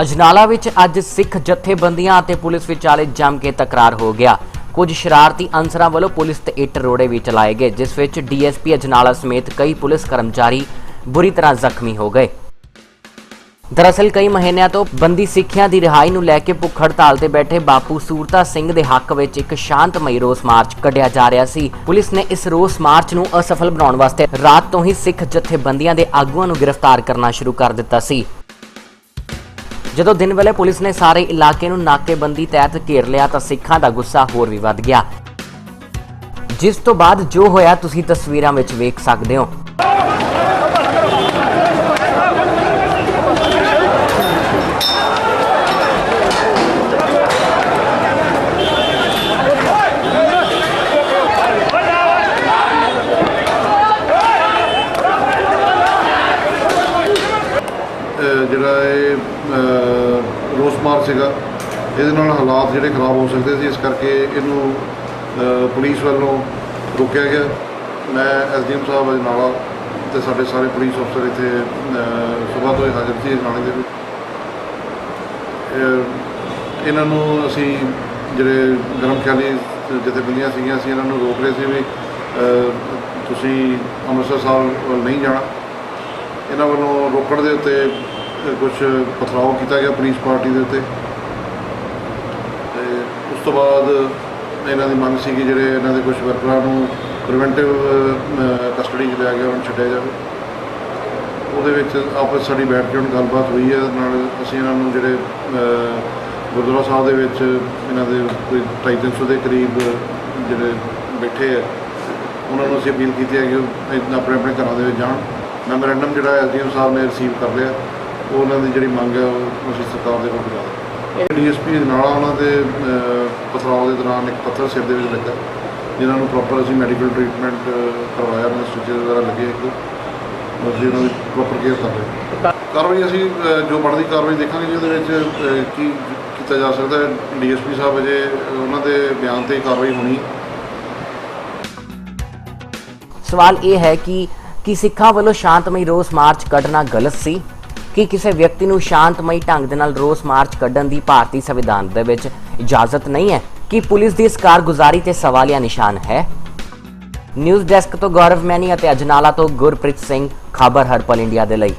ਅਜਨਾਲਾ ਵਿੱਚ ਅੱਜ ਸਿੱਖ ਜਥੇਬੰਦੀਆਂ ਅਤੇ ਪੁਲਿਸ ਵਿਚਾਲੇ ਜੰਮ ਕੇ ਤਕਰਾਰ ਹੋ ਗਿਆ। ਕੁਝ ਸ਼ਰਾਰਤੀ ਅਨਸਰਾਂ ਵੱਲੋਂ ਪੁਲਿਸ ਤੇ ਇੱਟ ਰੋੜੇ ਵੀ ਚਲਾਏ ਗਏ, ਜਿਸ ਵਿੱਚ ਡੀਐਸਪੀ ਅਜਨਾਲਾ ਸਮੇਤ ਕਈ ਪੁਲਿਸ ਕਰਮਚਾਰੀ ਬੁਰੀ ਤਰ੍ਹਾਂ ਜ਼ਖਮੀ ਹੋ ਗਏ। ਦਰਅਸਲ, ਕਈ ਮਹੀਨਿਆਂ ਤੋਂ ਬੰਦੀ ਸਿੱਖਿਆ ਦੀ ਰਿਹਾਈ ਨੂੰ ਲੈ ਕੇ ਭੁੱਖ ਹੜਤਾਲ ਤੇ ਬੈਠੇ ਬਾਪੂ ਸੂਰਤਾ ਸਿੰਘ ਦੇ ਹੱਕ ਵਿੱਚ ਇੱਕ ਸ਼ਾਂਤਮਈ ਰੋਸ ਮਾਰਚ ਕੱਢਿਆ ਜਾ ਰਿਹਾ ਸੀ। ਪੁਲਿਸ ਨੇ ਇਸ ਰੋਸ ਮਾਰਚ ਨੂੰ ਅਸਫਲ ਬਣਾਉਣ ਵਾਸਤੇ ਰਾਤ ਤੋਂ ਹੀ ਸਿੱਖ ਜਥੇਬੰਦੀਆਂ ਦੇ ਆਗੂਆਂ ਨੂੰ ਗ੍ਰਿਫਤਾਰ ਕਰਨਾ ਸ਼ੁਰੂ ਕਰ ਦਿੱਤਾ ਸੀ। ਜਦੋਂ ਦਿਨ ਵੇਲੇ ਪੁਲਿਸ ਨੇ ਸਾਰੇ ਇਲਾਕੇ ਨੂੰ ਨਾਕੇਬੰਦੀ ਤਹਿਤ ਘੇਰ ਲਿਆ ਤਾਂ ਸਿੱਖਾਂ ਦਾ ਗੁੱਸਾ ਹੋਰ ਵੀ ਵੱਧ ਗਿਆ। ਜਿਸ ਤੋਂ ਬਾਅਦ ਜੋ ਹੋਇਆ, ਤੁਸੀਂ ਤਸਵੀਰਾਂ ਵਿੱਚ ਵੇਖ ਸਕਦੇ ਹੋ। ਜਿਹੜਾ ਇਹ ਰੋਸ ਮਾਰ ਸੀਗਾ। ਇਹਦੇ ਨਾਲ ਹਾਲਾਤ ਜਿਹੜੇ ਖਰਾਬ ਹੋ ਸਕਦੇ ਸੀ, ਇਸ ਕਰਕੇ ਇਹਨੂੰ ਪੁਲਿਸ ਵੱਲੋਂ ਰੋਕਿਆ ਗਿਆ। ਮੈਂ ਐਸਡੀਐਮ ਸਾਹਿਬ ਅਜਨਾਲਾ ਤੇ ਸਾਡੇ ਸਾਰੇ ਪੁਲਿਸ ਅਫਸਰ ਇੱਥੇ ਸਵੇਰ ਤੋਂ ਹੀ ਹਾਜ਼ਰ ਸੀ ਥਾਣੇ ਦੇ ਵਿੱਚ। ਇਹਨਾਂ ਨੂੰ ਅਸੀਂ ਜਿਹੜੇ ਗਰਮ ਖਿਆਲੀ ਜਥੇਬੰਦੀਆਂ ਸੀਗੀਆਂ, ਅਸੀਂ ਇਹਨਾਂ ਨੂੰ ਰੋਕ ਰਹੇ ਸੀ ਵੀ ਤੁਸੀਂ ਅੰਮ੍ਰਿਤਸਰ ਸਾਹਿਬ ਵੱਲ ਨਹੀਂ ਜਾਣਾ। ਇਹਨਾਂ ਵੱਲੋਂ ਰੋਕਣ ਦੇ ਉੱਤੇ ਕੁਝ ਪਥਰਾਓ ਕੀਤਾ ਗਿਆ ਪੁਲਿਸ ਪਾਰਟੀ ਦੇ ਉੱਤੇ। ਤੇ ਉਸ ਤੋਂ ਬਾਅਦ ਇਹਨਾਂ ਦੀ ਮੰਗ ਸੀ ਕਿ ਜਿਹੜੇ ਇਹਨਾਂ ਦੇ ਕੁਝ ਵਰਕਰਾਂ ਨੂੰ ਪ੍ਰੀਵੈਂਟਿਵ ਕਸਟਡੀ 'ਚ ਲਿਆ ਗਿਆ ਉਹਨਾਂ ਛੱਡਿਆ ਜਾਵੇ। ਉਹਦੇ ਵਿੱਚ ਆਪਸ ਸਾਡੀ ਬੈਠ ਕੇ ਹੁਣ ਗੱਲਬਾਤ ਹੋਈ ਹੈ। ਨਾਲ ਅਸੀਂ ਇਹਨਾਂ ਨੂੰ ਜਿਹੜੇ ਗੁਰਦੁਆਰਾ ਸਾਹਿਬ ਦੇ ਵਿੱਚ ਇਹਨਾਂ ਦੇ ਕੋਈ 250 ਦੇ ਕਰੀਬ ਜਿਹੜੇ ਬੈਠੇ ਆ, ਉਹਨਾਂ ਨੂੰ ਅਸੀਂ ਅਪੀਲ ਕੀਤੀ ਹੈ ਕਿ ਉਹ ਆਪਣੇ ਆਪਣੇ ਘਰਾਂ ਦੇ ਵਿੱਚ ਜਾਣ। ਮੈਮੋਰੈਂਡਮ ਜਿਹੜਾ ਐਸਡੀਐਮ ਸਾਹਿਬ ਨੇ ਰਿਸੀਵ ਕਰ ਲਿਆ। ਉਹਨਾਂ ਦੀ ਜਿਹੜੀ ਮੰਗ ਹੈ ਉਹ ਅਸੀਂ ਸਰਕਾਰ ਦੇ ਕੋਲ ਪਹੁੰਚਾ ਦਿੱਤੀ। ਡੀਐਸਪੀ ਨਾਲ ਉਹਨਾਂ ਦੇ ਅਹ, ਦੇ ਦੌਰਾਨ ਇੱਕ ਪੱਥਰ ਸਿਰ ਦੇ ਵਿੱਚ ਲੱਗਾ ਜਿਨ੍ਹਾਂ ਨੂੰ ਪ੍ਰੋਪਰ ਅਸੀਂ ਮੈਡੀਕਲ ਟ੍ਰੀਟਮੈਂਟ ਕਰਵਾਇਆ ਉਹਨਾਂ ਸਟਿਚਸ ਵਗੈਰਾ ਲੱਗੇ ਇੱਕ। ਅਸੀਂ ਉਹਨਾਂ ਦੀ ਪ੍ਰੋਪਰ ਕੇਅਰ ਕਰ ਰਹੇ ਕਾਰਵਾਈ ਅਸੀਂ ਜੋ ਬਣਦੀ ਕਾਰਵਾਈ ਦੇਖਾਂਗੇ ਜੀ ਉਹਦੇ ਵਿੱਚ ਕੀ ਕੀਤਾ ਜਾ ਸਕਦਾ ਹੈ। ਡੀਐਸਪੀ ਸਾਹਿਬ ਅਜੇ ਉਹਨਾਂ ਦੇ ਬਿਆਨ ਤੇ ਕਾਰਵਾਈ ਹੋਣੀ ਸਵਾਲ ਇਹ ਹੈ ਕਿ ਕੀ ਸਿੱਖਾਂ ਵੱਲੋਂ ਸ਼ਾਂਤਮਈ ਰੋਸ ਮਾਰਚ ਕੱਢਣਾ ਗਲਤ ਸੀ? ਕਿ ਕਿਸੇ ਵਿਅਕਤੀ ਨੂੰ ਸ਼ਾਂਤਮਈ ਢੰਗ ਦੇ ਨਾਲ ਰੋਸ ਮਾਰਚ ਕੱਢਣ ਦੀ ਭਾਰਤੀ ਸੰਵਿਧਾਨ ਦੇ ਵਿੱਚ ਇਜਾਜ਼ਤ ਨਹੀਂ ਹੈ, ਕਿ ਪੁਲਿਸ ਦੀ ਇਸ ਕਾਰਗੁਜ਼ਾਰੀ ਤੇ ਸਵਾਲੀਆ ਨਿਸ਼ਾਨ ਹੈ? ਨਿਊਜ਼ ਡੈਸਕ ਤੋਂ ਗੌਰਵ ਮੈਨੀ ਅਤੇ ਅਜਨਾਲਾ ਤੋਂ ਗੁਰਪ੍ਰੀਤ ਸਿੰਘ, ਖਬਰ ਹਰਪਲ ਇੰਡੀਆ ਦੇ ਲਈ।